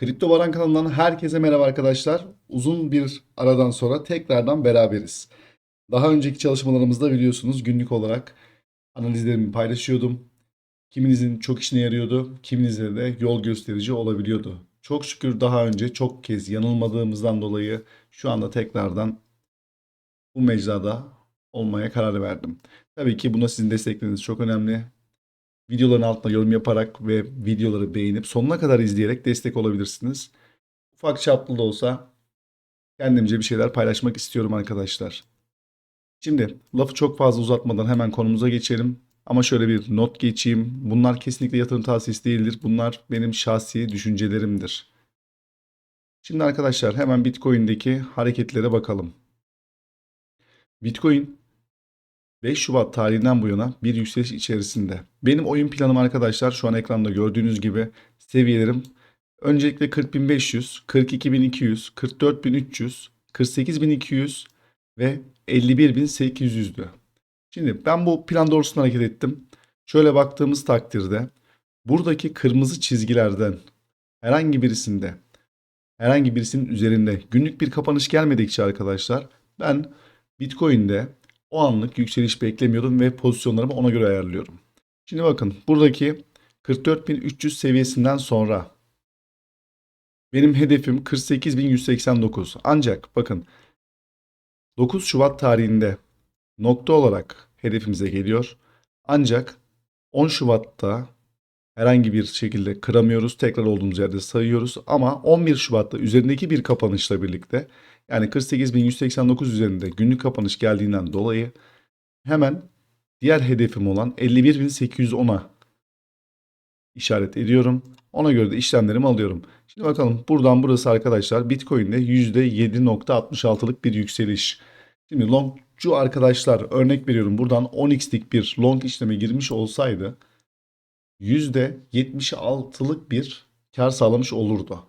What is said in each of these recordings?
Kripto Varan kanalından herkese merhaba arkadaşlar. Uzun bir aradan sonra tekrardan beraberiz. Daha önceki çalışmalarımızda biliyorsunuz günlük olarak analizlerimi paylaşıyordum. Kiminizin çok işine yarıyordu, kiminizde de yol gösterici olabiliyordu. Çok şükür daha önce çok kez yanılmadığımızdan dolayı şu anda tekrardan bu mecrada olmaya karar verdim. Tabii ki buna sizin destekleriniz çok önemli. Videoların altına yorum yaparak ve videoları beğenip sonuna kadar izleyerek destek olabilirsiniz. Ufak çaplı da olsa kendimce bir şeyler paylaşmak istiyorum arkadaşlar. Şimdi lafı çok fazla uzatmadan hemen konumuza geçelim. Ama şöyle bir not geçeyim. Bunlar kesinlikle yatırım tavsiyesi değildir. Bunlar benim şahsi düşüncelerimdir. Şimdi arkadaşlar hemen Bitcoin'deki hareketlere bakalım. Bitcoin 5 Şubat tarihinden bu yana bir yükseliş içerisinde. Benim oyun planım arkadaşlar şu an ekranda gördüğünüz gibi seviyelerim öncelikle 40.500, 42.200, 44.300, 48.200 ve 51.800'dü. Şimdi ben bu plan doğrultusunda hareket ettim. Şöyle baktığımız takdirde buradaki kırmızı çizgilerden herhangi birisinde herhangi birisinin üzerinde günlük bir kapanış gelmedikçe arkadaşlar ben Bitcoin'de o anlık yükseliş beklemiyordum ve pozisyonlarımı ona göre ayarlıyorum. Şimdi bakın buradaki 44.300 seviyesinden sonra benim hedefim 48.189. Ancak bakın 9 Şubat tarihinde nokta olarak hedefimize geliyor. Ancak 10 Şubat'ta herhangi bir şekilde kıramıyoruz. Tekrar olduğumuz yerde sayıyoruz. Ama 11 Şubat'ta üzerindeki bir kapanışla birlikte yani 48.189 üzerinde günlük kapanış geldiğinden dolayı hemen diğer hedefim olan 51.810'a işaret ediyorum. Ona göre de işlemlerimi alıyorum. Şimdi bakalım buradan burası arkadaşlar Bitcoin'de %7.66'lık bir yükseliş. Şimdi longcu arkadaşlar örnek veriyorum buradan 10x'lik bir long işleme girmiş olsaydı %76'lık bir kar sağlamış olurdu.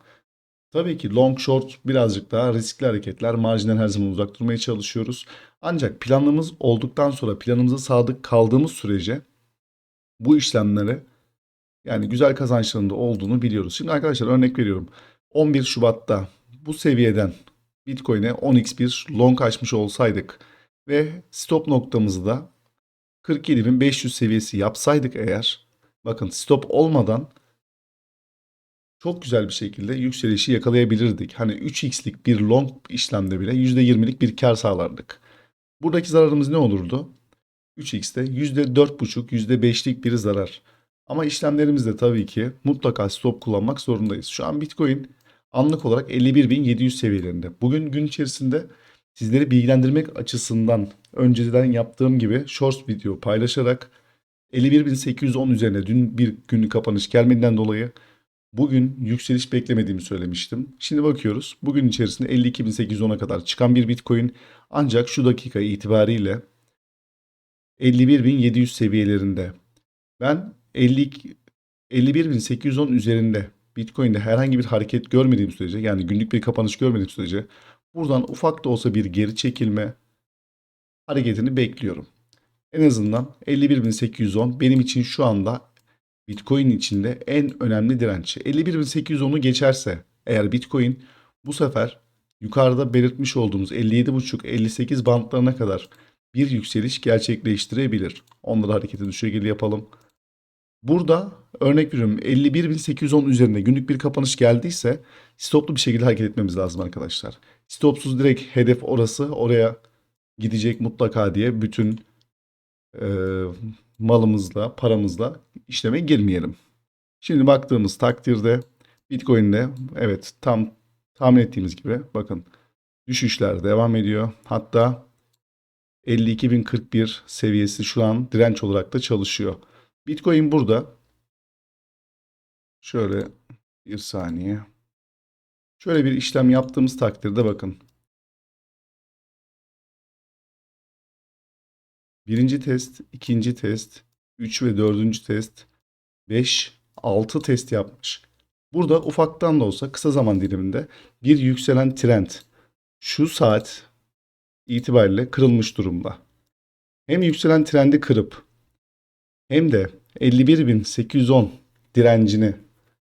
Tabii ki long short birazcık daha riskli hareketler. Marjinden her zaman uzak durmaya çalışıyoruz. Ancak planımız olduktan sonra planımıza sadık kaldığımız sürece bu işlemleri yani güzel kazançlarında olduğunu biliyoruz. Şimdi arkadaşlar örnek veriyorum. 11 Şubat'ta bu seviyeden Bitcoin'e 10x bir long açmış olsaydık ve stop noktamızı da 47.500 seviyesi yapsaydık eğer bakın stop olmadan çok güzel bir şekilde yükselişi yakalayabilirdik. Hani 3x'lik bir long işlemde bile %20'lik bir kar sağlardık. Buradaki zararımız ne olurdu? 3x'te %4,5, %5'lik bir zarar. Ama işlemlerimizde tabii ki mutlaka stop kullanmak zorundayız. Şu an Bitcoin anlık olarak 51.700 seviyelerinde. Bugün gün içerisinde sizleri bilgilendirmek açısından önceden yaptığım gibi short video paylaşarak 51.810 üzerine dün bir günlük kapanış gelmediğinden dolayı Bugün yükseliş beklemediğimi söylemiştim. Şimdi bakıyoruz. Bugün içerisinde 52.810'a kadar çıkan bir Bitcoin ancak şu dakika itibariyle 51.700 seviyelerinde. Ben 50 51.810 üzerinde Bitcoin'de herhangi bir hareket görmediğim sürece yani günlük bir kapanış görmediğim sürece buradan ufak da olsa bir geri çekilme hareketini bekliyorum. En azından 51.810 benim için şu anda Bitcoin içinde en önemli direnç. 51.810'u geçerse eğer Bitcoin bu sefer yukarıda belirtmiş olduğumuz 57.5-58 bantlarına kadar bir yükseliş gerçekleştirebilir. Onları harekete düşürgeli yapalım. Burada örnek veriyorum 51.810 üzerinde günlük bir kapanış geldiyse stoplu bir şekilde hareket etmemiz lazım arkadaşlar. Stopsuz direkt hedef orası oraya gidecek mutlaka diye bütün e, malımızla, paramızla işleme girmeyelim. Şimdi baktığımız takdirde Bitcoin'de evet tam tahmin ettiğimiz gibi bakın düşüşler devam ediyor. Hatta 52.041 seviyesi şu an direnç olarak da çalışıyor. Bitcoin burada. Şöyle bir saniye. Şöyle bir işlem yaptığımız takdirde bakın Birinci test, ikinci test, 3 ve dördüncü test, 5, 6 test yapmış. Burada ufaktan da olsa kısa zaman diliminde bir yükselen trend şu saat itibariyle kırılmış durumda. Hem yükselen trendi kırıp hem de 51.810 direncini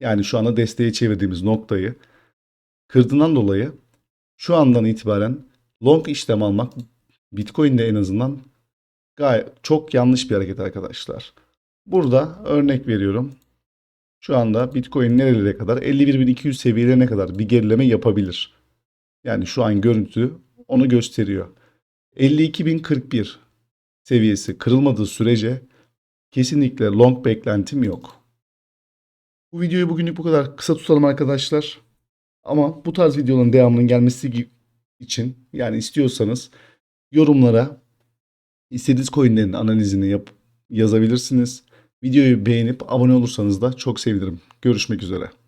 yani şu anda desteğe çevirdiğimiz noktayı kırdığından dolayı şu andan itibaren long işlem almak Bitcoin'de en azından gayet çok yanlış bir hareket arkadaşlar. Burada örnek veriyorum. Şu anda Bitcoin nerelere kadar? 51.200 seviyelerine kadar bir gerileme yapabilir. Yani şu an görüntü onu gösteriyor. 52.041 seviyesi kırılmadığı sürece kesinlikle long beklentim yok. Bu videoyu bugünlük bu kadar kısa tutalım arkadaşlar. Ama bu tarz videoların devamının gelmesi için yani istiyorsanız yorumlara istediğiniz coinlerin analizini yap yazabilirsiniz. Videoyu beğenip abone olursanız da çok sevinirim. Görüşmek üzere.